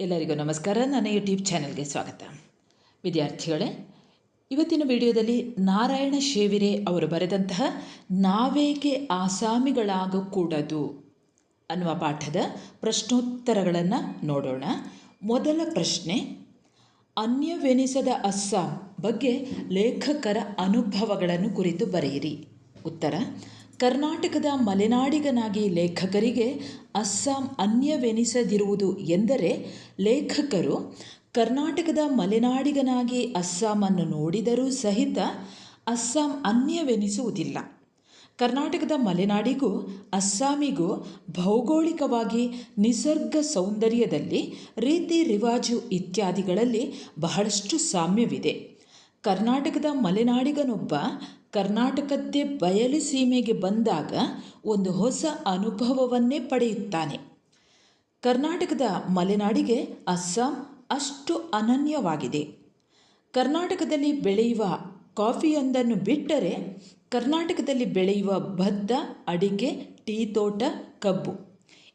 ಎಲ್ಲರಿಗೂ ನಮಸ್ಕಾರ. ನನ್ನ ಯೂಟ್ಯೂಬ್ ಚಾನೆಲ್ಗೆ ಸ್ವಾಗತ. ವಿದ್ಯಾರ್ಥಿಗಳೇ, ಇವತ್ತಿನ ವಿಡಿಯೋದಲ್ಲಿ ನಾರಾಯಣ ಶೇವಿರೆ ಅವರು ಬರೆದಂತಹ ನಾವೇಕೆ ಆಸಾಮಿಗಳಾಗಕೂಡದು ಅನ್ನುವ ಪಾಠದ ಪ್ರಶ್ನೋತ್ತರಗಳನ್ನು ನೋಡೋಣ. ಮೊದಲ ಪ್ರಶ್ನೆ, ಅನ್ಯವೆನಿಸದ ಅಸ್ಸಾಂ ಬಗ್ಗೆ ಲೇಖಕರ ಅನುಭವಗಳನ್ನು ಕುರಿತು ಬರೆಯಿರಿ. ಉತ್ತರ ಕರ್ನಾಟಕದ ಮಲೆನಾಡಿಗನಾಗಿ ಲೇಖಕರಿಗೆ ಅಸ್ಸಾಂ ಅನ್ಯವೆನಿಸದಿರುವುದು ಎಂದರೆ ಲೇಖಕರು ಕರ್ನಾಟಕದ ಮಲೆನಾಡಿಗನಾಗಿ ಅಸ್ಸಾಮನ್ನು ನೋಡಿದರೂ ಸಹಿತ ಅಸ್ಸಾಂ ಅನ್ಯವೆನಿಸುವುದಿಲ್ಲ. ಕರ್ನಾಟಕದ ಮಲೆನಾಡಿಗೂ ಅಸ್ಸಾಮಿಗೂ ಭೌಗೋಳಿಕವಾಗಿ ನಿಸರ್ಗ ಸೌಂದರ್ಯದಲ್ಲಿ, ರೀತಿ ರಿವಾಜು ಇತ್ಯಾದಿಗಳಲ್ಲಿ ಬಹಳಷ್ಟು ಸಾಮ್ಯವಿದೆ. ಕರ್ನಾಟಕದ ಮಲೆನಾಡಿಗನೊಬ್ಬ ಕರ್ನಾಟಕದ್ದೇ ಬಯಲು ಸೀಮೆಗೆ ಬಂದಾಗ ಒಂದು ಹೊಸ ಅನುಭವವನ್ನೇ ಪಡೆಯುತ್ತಾನೆ. ಕರ್ನಾಟಕದ ಮಲೆನಾಡಿಗೆ ಅಸ್ಸಾಂ ಅಷ್ಟು ಅನನ್ಯವಾಗಿದೆ. ಕರ್ನಾಟಕದಲ್ಲಿ ಬೆಳೆಯುವ ಕಾಫಿಯೊಂದನ್ನು ಬಿಟ್ಟರೆ ಕರ್ನಾಟಕದಲ್ಲಿ ಬೆಳೆಯುವ ಭತ್ತ, ಅಡಿಕೆ, ಟೀ ತೋಟ, ಕಬ್ಬು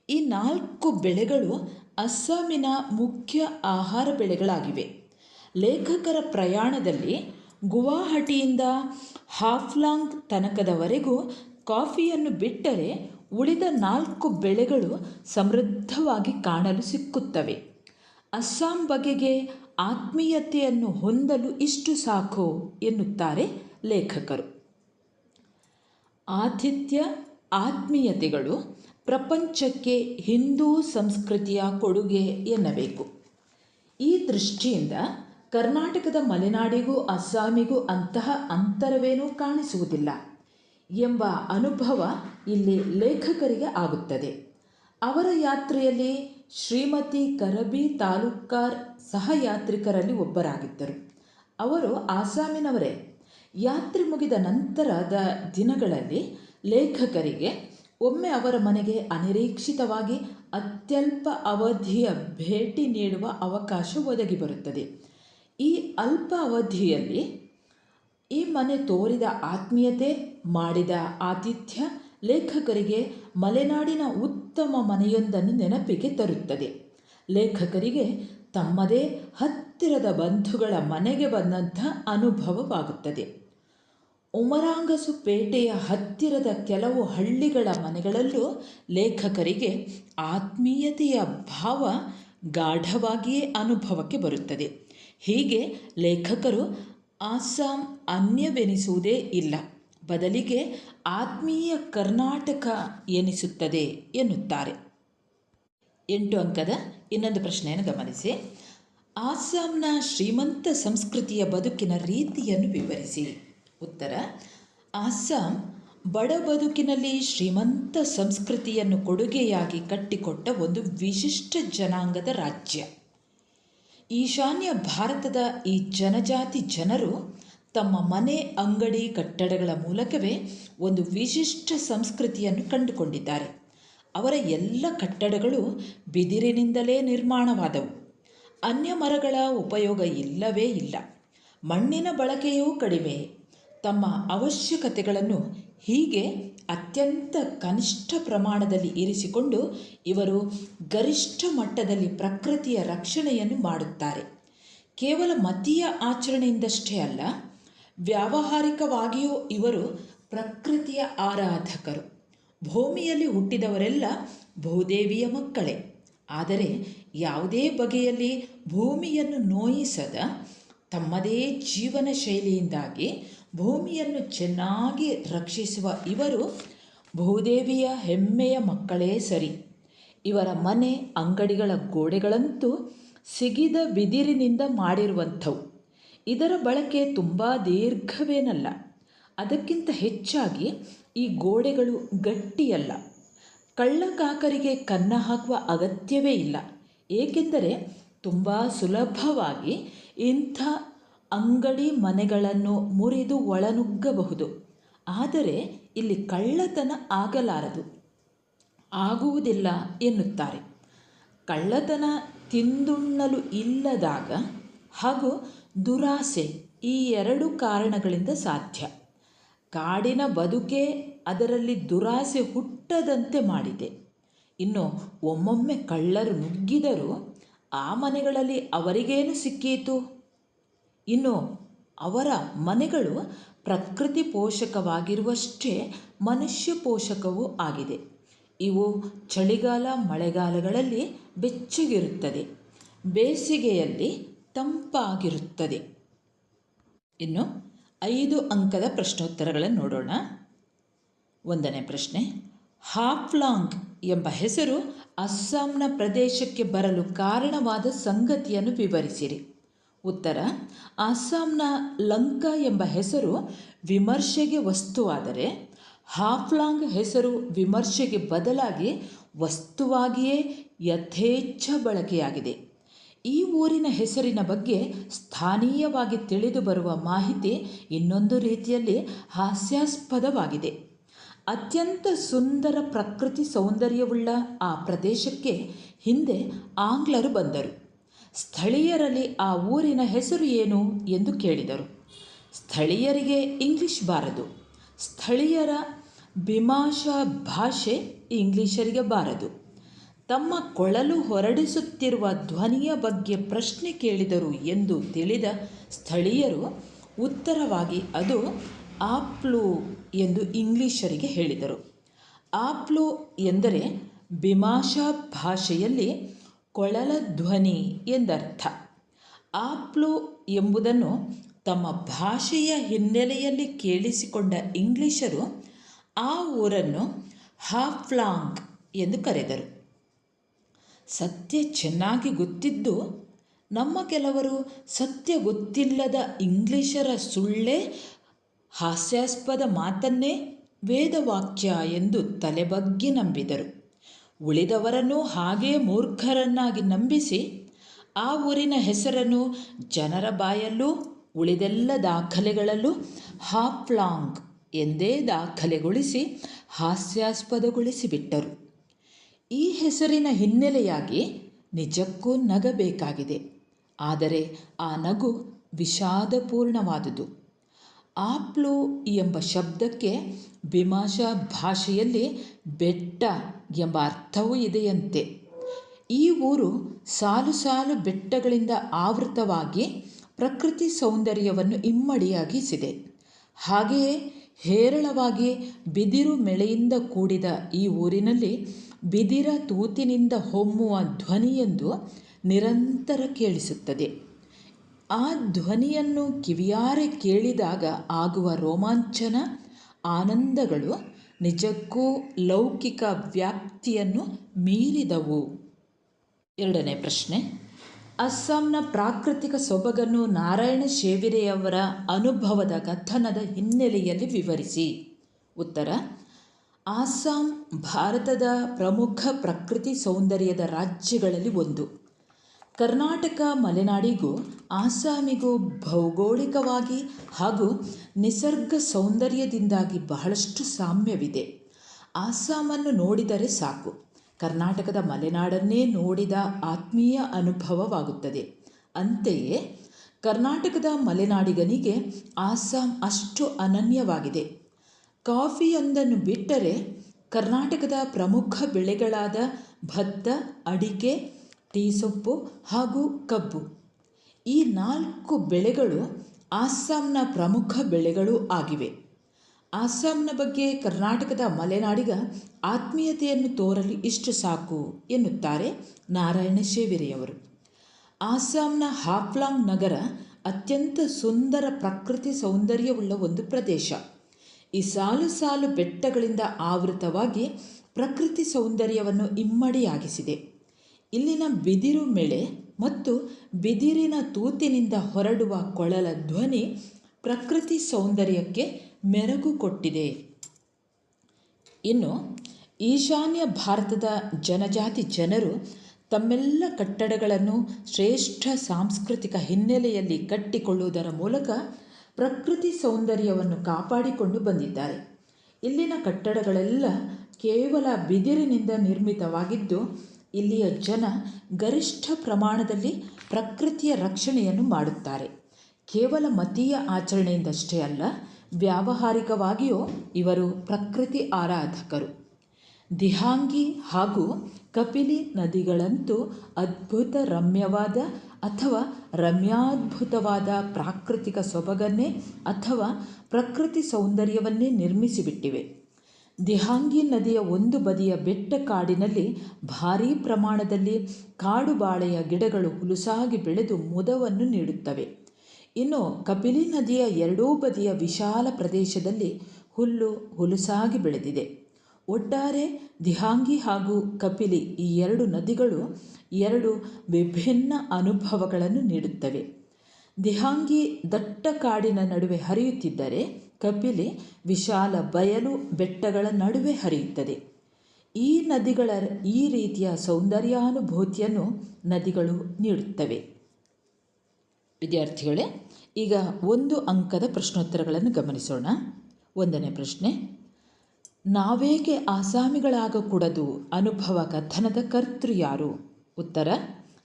ಈ ನಾಲ್ಕು ಬೆಳೆಗಳು ಅಸ್ಸಾಮಿನ ಮುಖ್ಯ ಆಹಾರ ಬೆಳೆಗಳಾಗಿವೆ. ಲೇಖಕರ ಪ್ರಯಾಣದಲ್ಲಿ ಗುವಾಹಟಿಯಿಂದ ಹಾಫ್ಲಾಂಗ್ ತನಕದವರೆಗೂ ಕಾಫಿಯನ್ನು ಬಿಟ್ಟರೆ ಉಳಿದ ನಾಲ್ಕು ಬೆಳೆಗಳು ಸಮೃದ್ಧವಾಗಿ ಕಾಣಲು ಸಿಕ್ಕುತ್ತವೆ. ಅಸ್ಸಾಂ ಬಗೆಗೆ ಆತ್ಮೀಯತೆಯನ್ನು ಹೊಂದಲು ಇಷ್ಟು ಸಾಕು ಎನ್ನುತ್ತಾರೆ ಲೇಖಕರು. ಆತಿಥ್ಯ ಆತ್ಮೀಯತೆಗಳು ಪ್ರಪಂಚಕ್ಕೆ ಹಿಂದೂ ಸಂಸ್ಕೃತಿಯ ಕೊಡುಗೆ ಎನ್ನಬೇಕು. ಈ ದೃಷ್ಟಿಯಿಂದ ಕರ್ನಾಟಕದ ಮಲೆನಾಡಿಗೂ ಅಸ್ಸಾಮಿಗೂ ಅಂತಹ ಅಂತರವೇನೂ ಕಾಣಿಸುವುದಿಲ್ಲ ಎಂಬ ಅನುಭವ ಇಲ್ಲಿ ಲೇಖಕರಿಗೆ ಆಗುತ್ತದೆ. ಅವರ ಯಾತ್ರೆಯಲ್ಲಿ ಶ್ರೀಮತಿ ಕರಬಿ ತಾಲೂಕಾರ್ ಸಹಯಾತ್ರಿಕರಲ್ಲಿ ಒಬ್ಬರಾಗಿದ್ದರು. ಅವರು ಆಸಾಮಿನವರೇ ಯಾತ್ರೆ ಮುಗಿದ ನಂತರದ ದಿನಗಳಲ್ಲಿ ಲೇಖಕರಿಗೆ ಒಮ್ಮೆ ಅವರ ಮನೆಗೆ ಅನಿರೀಕ್ಷಿತವಾಗಿ ಅತ್ಯಲ್ಪ ಅವಧಿಯ ಭೇಟಿ ನೀಡುವ ಅವಕಾಶ ಒದಗಿ ಬರುತ್ತದೆ. ಈ ಅಲ್ಪ ಅವಧಿಯಲ್ಲಿ ಈ ಮನೆ ತೋರಿದ ಆತ್ಮೀಯತೆ ಮಾಡಿದ ಆತಿಥ್ಯ ಲೇಖಕರಿಗೆ ಮಲೆನಾಡಿನ ಉತ್ತಮ ಮನೆಯೊಂದನ್ನು ನೆನಪಿಗೆ ತರುತ್ತದೆ. ಲೇಖಕರಿಗೆ ತಮ್ಮದೇ ಹತ್ತಿರದ ಬಂಧುಗಳ ಮನೆಗೆ ಬಂದಂಥ ಅನುಭವವಾಗುತ್ತದೆ. ಉಮರಾಂಗಸು ಪೇಟೆಯ ಹತ್ತಿರದ ಕೆಲವು ಹಳ್ಳಿಗಳ ಮನೆಗಳಲ್ಲೂ ಲೇಖಕರಿಗೆ ಆತ್ಮೀಯತೆಯ ಭಾವ ಗಾಢವಾಗಿಯೇ ಅನುಭವಕ್ಕೆ ಬರುತ್ತದೆ. ಹೀಗೆ ಲೇಖಕರು ಆಸ್ಸಾಂ ಅನ್ಯವೆನಿಸುವುದೇ ಇಲ್ಲ. ಬದಲಿಗೆ ಆತ್ಮೀಯ ಕರ್ನಾಟಕ ಎನಿಸುತ್ತದೆ ಎನ್ನುತ್ತಾರೆ. ಎಂಟು ಅಂಕದ ಇನ್ನೊಂದು ಪ್ರಶ್ನೆಯನ್ನು ಗಮನಿಸಿ. ಆಸ್ಸಾಂನ ಶ್ರೀಮಂತ ಸಂಸ್ಕೃತಿಯ ಬದುಕಿನ ರೀತಿಯನ್ನು ವಿವರಿಸಿ. ಉತ್ತರ, ಅಸ್ಸಾಂ ಬಡ ಬದುಕಿನಲ್ಲಿ ಶ್ರೀಮಂತ ಸಂಸ್ಕೃತಿಯನ್ನು ಕೊಡುಗೆಯಾಗಿ ಕಟ್ಟಿಕೊಟ್ಟ ಒಂದು ವಿಶಿಷ್ಟ ಜನಾಂಗದ ರಾಜ್ಯ. ಈಶಾನ್ಯ ಭಾರತದ ಈ ಜನಜಾತಿ ಜನರು ತಮ್ಮ ಮನೆ, ಅಂಗಡಿ, ಕಟ್ಟಡಗಳ ಮೂಲಕವೇ ಒಂದು ವಿಶಿಷ್ಟ ಸಂಸ್ಕೃತಿಯನ್ನು ಕಂಡುಕೊಂಡಿದ್ದಾರೆ. ಅವರ ಎಲ್ಲ ಕಟ್ಟಡಗಳು ಬಿದಿರಿನಿಂದಲೇ ನಿರ್ಮಾಣವಾದವು. ಅನ್ಯ ಮರಗಳ ಉಪಯೋಗ ಇಲ್ಲವೇ ಇಲ್ಲ. ಮಣ್ಣಿನ ಬಳಕೆಯೂ ಕಡಿಮೆ. ತಮ್ಮ ಅವಶ್ಯಕತೆಗಳನ್ನು ಹೀಗೆ ಅತ್ಯಂತ ಕನಿಷ್ಠ ಪ್ರಮಾಣದಲ್ಲಿ ಇರಿಸಿಕೊಂಡು ಇವರು ಗರಿಷ್ಠ ಮಟ್ಟದಲ್ಲಿ ಪ್ರಕೃತಿಯ ರಕ್ಷಣೆಯನ್ನು ಮಾಡುತ್ತಾರೆ. ಕೇವಲ ಮತೀಯ ಆಚರಣೆಯಿಂದಷ್ಟೇ ಅಲ್ಲ, ವ್ಯಾವಹಾರಿಕವಾಗಿಯೂ ಇವರು ಪ್ರಕೃತಿಯ ಆರಾಧಕರು. ಭೂಮಿಯಲ್ಲಿ ಹುಟ್ಟಿದವರೆಲ್ಲ ಭೂದೇವಿಯ ಮಕ್ಕಳೇ. ಆದರೆ ಯಾವುದೇ ಬಗೆಯಲ್ಲಿ ಭೂಮಿಯನ್ನು ನೋಯಿಸದ ತಮ್ಮದೇ ಜೀವನ ಶೈಲಿಯಿಂದಾಗಿ ಭೂಮಿಯನ್ನು ಚೆನ್ನಾಗಿ ರಕ್ಷಿಸುವ ಇವರು ಭೂದೇವಿಯ ಹೆಮ್ಮೆಯ ಮಕ್ಕಳೇ ಸರಿ. ಇವರ ಮನೆ, ಅಂಗಡಿಗಳ ಗೋಡೆಗಳಂತೂ ಸಿಗಿದ ಬಿದಿರಿನಿಂದ ಮಾಡಿರುವಂಥವು. ಇದರ ಬಳಕೆ ತುಂಬ ದೀರ್ಘವೇನಲ್ಲ. ಅದಕ್ಕಿಂತ ಹೆಚ್ಚಾಗಿ ಈ ಗೋಡೆಗಳು ಗಟ್ಟಿಯಲ್ಲ. ಕಳ್ಳಕಾಕರಿಗೆ ಕನ್ನ ಹಾಕುವ ಅಗತ್ಯವೇ ಇಲ್ಲ. ಏಕೆಂದರೆ ತುಂಬ ಸುಲಭವಾಗಿ ಇಂಥ ಅಂಗಡಿ ಮನೆಗಳನ್ನು ಮುರಿದು ಒಳನುಗ್ಗಬಹುದು. ಆದರೆ ಇಲ್ಲಿ ಕಳ್ಳತನ ಆಗಲಾರದು. ಆಗುವುದಿಲ್ಲ ಎನ್ನುತ್ತಾರೆ. ಕಳ್ಳತನ ತಿಂದುಣ್ಣಲು ಇಲ್ಲದಾಗ ಹಾಗೂ ದುರಾಸೆ ಈ ಎರಡು ಕಾರಣಗಳಿಂದ ಸಾಧ್ಯ. ಕಾಡಿನ ಬದುಕೇ ಅದರಲ್ಲಿ ದುರಾಸೆ ಹುಟ್ಟದಂತೆ ಮಾಡಿದೆ. ಇನ್ನು ಒಮ್ಮೊಮ್ಮೆ ಕಳ್ಳರು ನುಗ್ಗಿದರೂ ಆ ಮನೆಗಳಲ್ಲಿ ಅವರಿಗೇನು ಸಿಕ್ಕೀತು? ಇನ್ನು ಅವರ ಮನೆಗಳು ಪ್ರಕೃತಿ ಪೋಷಕವಾಗಿರುವಷ್ಟೇ ಮನುಷ್ಯ ಪೋಷಕವೂ ಆಗಿದೆ. ಇವು ಚಳಿಗಾಲ, ಮಳೆಗಾಲಗಳಲ್ಲಿ ಬೆಚ್ಚಗಿರುತ್ತದೆ. ಬೇಸಿಗೆಯಲ್ಲಿ ತಂಪಾಗಿರುತ್ತದೆ. ಇನ್ನು ಐದು ಅಂಕದ ಪ್ರಶ್ನೋತ್ತರಗಳನ್ನು ನೋಡೋಣ. ಒಂದನೇ ಪ್ರಶ್ನೆ ಹಾಫ್ಲಾಂಗ್ ಎಂಬ ಹೆಸರು ಅಸ್ಸಾಂನ ಪ್ರದೇಶಕ್ಕೆ ಬರಲು ಕಾರಣವಾದ ಸಂಗತಿಯನ್ನು ವಿವರಿಸಿರಿ. ಉತ್ತರ, ಅಸ್ಸಾಂನ ಲಂಕಾ ಎಂಬ ಹೆಸರು ವಿಮರ್ಶೆಗೆ ವಸ್ತುವಾದರೆ, ಹಾಫ್ಲಾಂಗ್ ಹೆಸರು ವಿಮರ್ಶೆಗೆ ಬದಲಾಗಿ ವಸ್ತುವಾಗಿಯೇ ಯಥೇಚ್ಛ ಬಳಕೆಯಾಗಿದೆ. ಈ ಊರಿನ ಹೆಸರಿನ ಬಗ್ಗೆ ಸ್ಥಾನೀಯವಾಗಿ ತಿಳಿದು ಬರುವ ಮಾಹಿತಿ ಇನ್ನೊಂದು ರೀತಿಯಲ್ಲಿ ಹಾಸ್ಯಾಸ್ಪದವಾಗಿದೆ. ಅತ್ಯಂತ ಸುಂದರ ಪ್ರಕೃತಿ ಸೌಂದರ್ಯವುಳ್ಳ ಆ ಪ್ರದೇಶಕ್ಕೆ ಹಿಂದೆ ಆಂಗ್ಲರು ಬಂದರು. ಸ್ಥಳೀಯರಲ್ಲಿ ಆ ಊರಿನ ಹೆಸರು ಏನು ಎಂದು ಕೇಳಿದರು. ಸ್ಥಳೀಯರಿಗೆ ಇಂಗ್ಲಿಷ್ ಬಾರದು. ಸ್ಥಳೀಯರ ಭಿಮಾಷಾ ಭಾಷೆ ಇಂಗ್ಲಿಷರಿಗೆ ಬಾರದು. ತಮ್ಮ ಕೊಳಲು ಹೊರಡಿಸುತ್ತಿರುವ ಧ್ವನಿಯ ಬಗ್ಗೆ ಪ್ರಶ್ನೆ ಕೇಳಿದರು ಎಂದು ತಿಳಿದ ಸ್ಥಳೀಯರು ಉತ್ತರವಾಗಿ ಅದು ಆಪ್ಲು ಎಂದು ಇಂಗ್ಲಿಷರಿಗೆ ಹೇಳಿದರು. ಆಪ್ಲು ಎಂದರೆ ಭಿಮಾಷಾ ಭಾಷೆಯಲ್ಲಿ ಕೊಳಲ ಧ್ವನಿ ಎಂದರ್ಥ. ಆಪ್ಲು ಎಂಬುದನ್ನು ತಮ್ಮ ಭಾಷೆಯ ಹಿನ್ನೆಲೆಯಲ್ಲಿ ಕೇಳಿಸಿಕೊಂಡ ಇಂಗ್ಲಿಷರು ಆ ಊರನ್ನು ಹಾಫ್ಲಾಂಗ್ ಎಂದು ಕರೆದರು. ಸತ್ಯ ಚೆನ್ನಾಗಿ ಗೊತ್ತಿದ್ದು ನಮ್ಮ ಕೆಲವರು ಸತ್ಯ ಗೊತ್ತಿಲ್ಲದ ಇಂಗ್ಲಿಷರ ಸುಳ್ಳೇ ಹಾಸ್ಯಾಸ್ಪದ ಮಾತನ್ನೇ ವೇದವಾಕ್ಯ ಎಂದು ತಲೆಬಗ್ಗಿ ನಂಬಿದರು. ಉಳಿದವರನ್ನು ಹಾಗೇ ಮೂರ್ಖರನ್ನಾಗಿ ನಂಬಿಸಿ, ಆ ಊರಿನ ಹೆಸರನ್ನು ಜನರ ಬಾಯಲ್ಲೂ, ಉಳಿದೆಲ್ಲ ದಾಖಲೆಗಳಲ್ಲೂ ಹಾಪ್ಲಾಂಗ್ ಎಂದೇ ದಾಖಲೆಗೊಳಿಸಿ ಹಾಸ್ಯಾಸ್ಪದಗೊಳಿಸಿಬಿಟ್ಟರು. ಈ ಹೆಸರಿನ ಹಿನ್ನೆಲೆಯಾಗಿ ನಿಜಕ್ಕೂ ನಗಬೇಕಾಗಿದೆ. ಆದರೆ ಆ ನಗು ವಿಷಾದಪೂರ್ಣವಾದುದು. ಆಪ್ಲು ಎಂಬ ಶಬ್ದಕ್ಕೆ ಬಿಮಾಷಾ ಭಾಷೆಯಲ್ಲಿ ಬೆಟ್ಟ ಎಂಬ ಅರ್ಥವೂ ಇದೆಯಂತೆ. ಈ ಊರು ಸಾಲು ಸಾಲು ಬೆಟ್ಟಗಳಿಂದ ಆವೃತವಾಗಿ ಪ್ರಕೃತಿ ಸೌಂದರ್ಯವನ್ನು ಇಮ್ಮಡಿಯಾಗಿಸಿದೆ. ಹಾಗೆಯೇ ಹೇರಳವಾಗಿ ಬಿದಿರು ಮೆಳೆಯಿಂದ ಕೂಡಿದ ಈ ಊರಿನಲ್ಲಿ ಬಿದಿರ ತೂತಿನಿಂದ ಹೊಮ್ಮುವ ಧ್ವನಿಯೊಂದು ನಿರಂತರ ಕೇಳಿಸುತ್ತದೆ. ಆ ಧ್ವನಿಯನ್ನು ಕಿವಿಯಾರೆ ಕೇಳಿದಾಗ ಆಗುವ ರೋಮಾಂಚನ, ಆನಂದಗಳು ನಿಜಕ್ಕೂ ಲೌಕಿಕ ವ್ಯಾಪ್ತಿಯನ್ನು ಮೀರಿದವು. ಎರಡನೇ ಪ್ರಶ್ನೆ. ಅಸ್ಸಾಂನ ಪ್ರಾಕೃತಿಕ ಸೊಬಗನ್ನು ನಾರಾಯಣ ಶೇವಿರೆಯವರ ಅನುಭವದ ಕಥನದ ಹಿನ್ನೆಲೆಯಲ್ಲಿ ವಿವರಿಸಿ. ಉತ್ತರ. ಅಸ್ಸಾಂ ಭಾರತದ ಪ್ರಮುಖ ಪ್ರಕೃತಿ ಸೌಂದರ್ಯದ ರಾಜ್ಯಗಳಲ್ಲಿ ಒಂದು. ಕರ್ನಾಟಕ, ಮಲೆನಾಡಿಗೂ ಆಸಾಮಿಗೂ ಭೌಗೋಳಿಕವಾಗಿ ಹಾಗೂ ನಿಸರ್ಗ ಸೌಂದರ್ಯದಿಂದಾಗಿ ಬಹಳಷ್ಟು ಸಾಮ್ಯವಿದೆ. ಆಸಾಮನ್ನು ನೋಡಿದರೆ ಸಾಕು. ಕರ್ನಾಟಕದ ಮಲೆನಾಡನ್ನೇ ನೋಡಿದ ಆತ್ಮೀಯ ಅನುಭವವಾಗುತ್ತದೆ. ಅಂತೆಯೇ, ಕರ್ನಾಟಕದ ಮಲೆನಾಡಿಗನಿಗೆ ಆಸಾಂ ಅಷ್ಟು ಅನನ್ಯವಾಗಿದೆ. ಕಾಫಿಯೊಂದನ್ನು ಬಿಟ್ಟರೆ ಕರ್ನಾಟಕದ ಪ್ರಮುಖ ಬೆಳೆಗಳಾದ ಭತ್ತ, ಅಡಿಕೆ ಟೀ ಸೊಪ್ಪು ಹಾಗೂ ಕಬ್ಬು. ಈ ನಾಲ್ಕು ಬೆಳೆಗಳು ಆಸ್ಸಾಂನ ಪ್ರಮುಖ ಬೆಳೆಗಳು ಆಗಿವೆ. ಆಸ್ಸಾಂನ ಬಗ್ಗೆ ಕರ್ನಾಟಕದ ಮಲೆನಾಡಿಗ ಆತ್ಮೀಯತೆಯನ್ನು ತೋರಲು ಇಷ್ಟು ಸಾಕು ಎನ್ನುತ್ತಾರೆ ನಾರಾಯಣ ಶೇವಿರೆಯವರು. ಆಸ್ಸಾಂನ ಹಾಫ್ಲಾಂಗ್ ನಗರ ಅತ್ಯಂತ ಸುಂದರ ಪ್ರಕೃತಿ ಸೌಂದರ್ಯವುಳ್ಳ ಒಂದು ಪ್ರದೇಶ. ಈ ಸಾಲು ಸಾಲು ಬೆಟ್ಟಗಳಿಂದ ಆವೃತವಾಗಿ ಪ್ರಕೃತಿ ಸೌಂದರ್ಯವನ್ನು ಇಮ್ಮಡಿಯಾಗಿಸಿದೆ. ಇಲ್ಲಿನ ಬಿದಿರು ಮೆಳೆ ಮತ್ತು ಬಿದಿರಿನ ತೂತಿನಿಂದ ಹೊರಡುವ ಕೊಳಲ ಧ್ವನಿ ಪ್ರಕೃತಿ ಸೌಂದರ್ಯಕ್ಕೆ ಮೆರಗು ಕೊಟ್ಟಿದೆ ಇನ್ನು ಈಶಾನ್ಯ ಭಾರತದ ಜನಜಾತಿ ಜನರು ತಮ್ಮೆಲ್ಲ ಕಟ್ಟಡಗಳನ್ನು ಶ್ರೇಷ್ಠ ಸಾಂಸ್ಕೃತಿಕ ಹಿನ್ನೆಲೆಯಲ್ಲಿ ಕಟ್ಟಿಕೊಳ್ಳುವುದರ ಮೂಲಕ ಪ್ರಕೃತಿ ಸೌಂದರ್ಯವನ್ನು ಕಾಪಾಡಿಕೊಂಡು ಬಂದಿದ್ದಾರೆ. ಇಲ್ಲಿನ ಕಟ್ಟಡಗಳೆಲ್ಲ ಕೇವಲ ಬಿದಿರಿನಿಂದ ನಿರ್ಮಿತವಾಗಿದ್ದು ಇಲ್ಲಿಯ ಜನ ಗರಿಷ್ಠ ಪ್ರಮಾಣದಲ್ಲಿ ಪ್ರಕೃತಿಯ ರಕ್ಷಣೆಯನ್ನು ಮಾಡುತ್ತಾರೆ. ಕೇವಲ ಮತೀಯ ಆಚರಣೆಯಿಂದಷ್ಟೇ ಅಲ್ಲ, ವ್ಯಾವಹಾರಿಕವಾಗಿಯೂ ಇವರು ಪ್ರಕೃತಿ ಆರಾಧಕರು. ದಿಹಾಂಗಿ ಹಾಗೂ ಕಪಿಲಿ ನದಿಗಳಂತೂ ಅದ್ಭುತ ರಮ್ಯವಾದ ಅಥವಾ ರಮ್ಯಾದ್ಭುತವಾದ ಪ್ರಾಕೃತಿಕ ಸೊಬಗನ್ನೇ ಅಥವಾ ಪ್ರಕೃತಿ ಸೌಂದರ್ಯವನ್ನೇ ನಿರ್ಮಿಸಿಬಿಟ್ಟಿವೆ. ದಿಹಾಂಗಿ ನದಿಯ ಒಂದು ಬದಿಯ ಬೆಟ್ಟ ಕಾಡಿನಲ್ಲಿ ಭಾರೀ ಪ್ರಮಾಣದಲ್ಲಿ ಕಾಡು ಬಾಳೆಯ ಗಿಡಗಳು ಹುಲುಸಾಗಿ ಬೆಳೆದು ಮುದವನ್ನು ನೀಡುತ್ತವೆ. ಇನ್ನು ಕಪಿಲಿ ನದಿಯ ಎರಡೂ ಬದಿಯ ವಿಶಾಲ ಪ್ರದೇಶದಲ್ಲಿ ಹುಲ್ಲು ಹುಲುಸಾಗಿ ಬೆಳೆದಿದೆ. ಒಟ್ಟಾರೆ ದಿಹಾಂಗಿ ಹಾಗೂ ಕಪಿಲಿ ಈ ಎರಡು ನದಿಗಳು ಎರಡು ವಿಭಿನ್ನ ಅನುಭವಗಳನ್ನು ನೀಡುತ್ತವೆ. ದಿಹಾಂಗಿ ದಟ್ಟ ಕಾಡಿನ ನಡುವೆ ಹರಿಯುತ್ತಿದ್ದರೆ ಕಪಿಲಿ ವಿಶಾಲ ಬಯಲು ಬೆಟ್ಟಗಳ ನಡುವೆ ಹರಿಯುತ್ತದೆ. ಈ ನದಿಗಳ ಈ ರೀತಿಯ ಸೌಂದರ್ಯಾನುಭೂತಿಯನ್ನು ನದಿಗಳು ನೀಡುತ್ತವೆ. ವಿದ್ಯಾರ್ಥಿಗಳೇ, ಈಗ ಒಂದು ಅಂಕದ ಪ್ರಶ್ನೋತ್ತರಗಳನ್ನು ಗಮನಿಸೋಣ. ಒಂದನೇ ಪ್ರಶ್ನೆ, ನಾವೇಕೆ ಆಸಾಮಿಗಳಾಗಕೂಡದು? ಅನುಭವ ಕಥನದ ಕರ್ತೃ ಯಾರು? ಉತ್ತರ,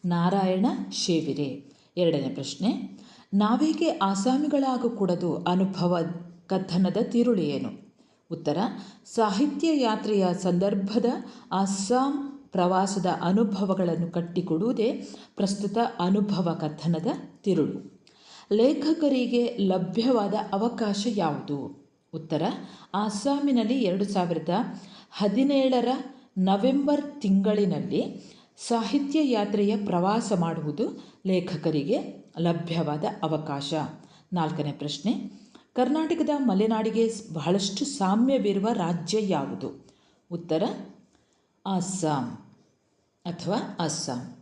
ನಾರಾಯಣ ಶೇವಿರೆ. ಎರಡನೇ ಪ್ರಶ್ನೆ, ನಾವೇಕೆ ಆಸಾಮಿಗಳಾಗಕೂಡದು? ಅನುಭವ ಕಥನದ ತಿರುಳು ಏನು ಉತ್ತರ, ಸಾಹಿತ್ಯ ಯಾತ್ರೆಯ ಸಂದರ್ಭದ ಅಸ್ಸಾಂ ಪ್ರವಾಸದ ಅನುಭವಗಳನ್ನು ಕಟ್ಟಿಕೊಡುವುದೇ ಪ್ರಸ್ತುತ ಅನುಭವ ಕಥನದ ತಿರುಳು. ಲೇಖಕರಿಗೆ ಲಭ್ಯವಾದ ಅವಕಾಶ ಯಾವುದು? ಉತ್ತರ, ಅಸ್ಸಾಮಿನಲ್ಲಿ ಎರಡು ಸಾವಿರದ ಹದಿನೇಳರ ನವೆಂಬರ್ ತಿಂಗಳಿನಲ್ಲಿ ಸಾಹಿತ್ಯ ಯಾತ್ರೆಯ ಪ್ರವಾಸ ಮಾಡುವುದು ಲೇಖಕರಿಗೆ ಲಭ್ಯವಾದ ಅವಕಾಶ. ನಾಲ್ಕನೇ ಪ್ರಶ್ನೆ ಕರ್ನಾಟಕದ ಮಲೆನಾಡಿಗೆ ಬಹಳಷ್ಟು ಸಾಮ್ಯವಿರುವ ರಾಜ್ಯ ಯಾವುದು? ಉತ್ತರ, ಅಸ್ಸಾಂ ಅಥವಾ ಅಸ್ಸಾಂ?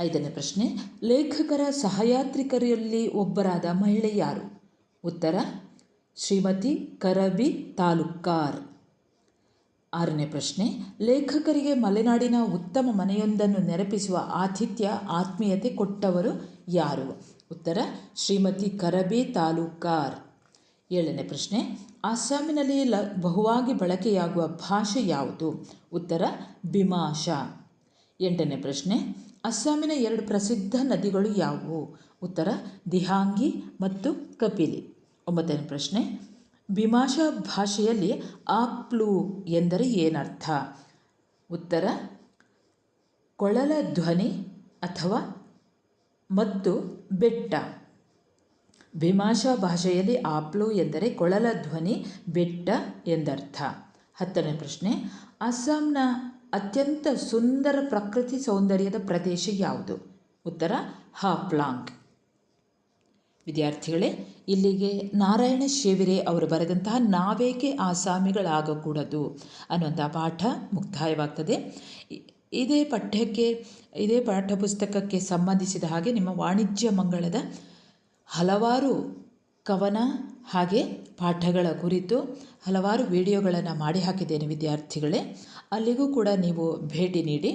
ಐದನೇ ಪ್ರಶ್ನೆ, ಲೇಖಕರ ಸಹಯಾತ್ರಿಕರಲ್ಲಿ ಒಬ್ಬರಾದ ಮಹಿಳೆ ಯಾರು? ಉತ್ತರ, ಶ್ರೀಮತಿ ಕರಬಿ ತಾಲೂಕಾರ್. ಆರನೇ ಪ್ರಶ್ನೆ, ಲೇಖಕರಿಗೆ ಮಲೆನಾಡಿನ ಉತ್ತಮ ಮನೆಯೊಂದನ್ನು ನೆನಪಿಸುವ ಆತಿಥ್ಯ, ಆತ್ಮೀಯತೆ ಕೊಟ್ಟವರು ಯಾರು? ಉತ್ತರ, ಶ್ರೀಮತಿ ಕರಬಿ ತಾಲೂಕಾರ್. ಏಳನೇ ಪ್ರಶ್ನೆ, ಅಸ್ಸಾಮಿನಲ್ಲಿ ಲ, ಬಹುವಾಗಿ ಬಳಕೆಯಾಗುವ ಭಾಷೆ ಯಾವುದು? ಉತ್ತರ, ಬಿಮಾಷಾ. ಎಂಟನೇ ಪ್ರಶ್ನೆ, ಅಸ್ಸಾಮಿನ ಎರಡು ಪ್ರಸಿದ್ಧ ನದಿಗಳು ಯಾವುವು? ಉತ್ತರ, ದಿಹಾಂಗಿ ಮತ್ತು ಕಪಿಲಿ. ಒಂಬತ್ತನೇ ಪ್ರಶ್ನೆ, ಬಿಮಾಷಾ ಭಾಷೆಯಲ್ಲಿ ಆಪ್ಲು ಎಂದರೆ ಏನರ್ಥ? ಉತ್ತರ, ಕೊಳಲ ಧ್ವನಿ ಅಥವಾ ಮತ್ತು ಬೆಟ್ಟ. ಭಿಮಾಷಾ ಭಾಷೆಯಲ್ಲಿ ಆಪ್ಲು ಎಂದರೆ ಕೊಳಲ ಧ್ವನಿ, ಬೆಟ್ಟ ಎಂದರ್ಥ. ಹತ್ತನೇ ಪ್ರಶ್ನೆ, ಅಸ್ಸಾಂನ ಅತ್ಯಂತ ಸುಂದರ ಪ್ರಕೃತಿ ಸೌಂದರ್ಯದ ಪ್ರದೇಶ ಯಾವುದು? ಉತ್ತರ, ಹಾಪ್ಲಾಂಗ್. ವಿದ್ಯಾರ್ಥಿಗಳೇ, ಇಲ್ಲಿಗೆ ನಾರಾಯಣ ಶೇವಿರೆ ಅವರು ಬರೆದಂತಹ ನಾವೇಕೆ ಆಸಾಮಿಗಳಾಗಕೂಡದು ಅನ್ನುವಂಥ ಪಾಠ ಮುಕ್ತಾಯವಾಗ್ತದೆ. ಇದೇ ಪಠ್ಯಕ್ಕೆ, ಇದೇ ಪಾಠಪುಸ್ತಕಕ್ಕೆ ಸಂಬಂಧಿಸಿದ ಹಾಗೆ ನಿಮ್ಮ ವಾಣಿಜ್ಯ ಮಂಗಳದ ಹಲವಾರು ಕವನ ಹಾಗೆ ಪಾಠಗಳ ಕುರಿತು ಹಲವಾರು ವಿಡಿಯೋಗಳನ್ನು ಮಾಡಿ ಹಾಕಿದ್ದೇನೆ ವಿದ್ಯಾರ್ಥಿಗಳೇ. ಅಲ್ಲಿಗೂ ಕೂಡ ನೀವು ಭೇಟಿ ನೀಡಿ.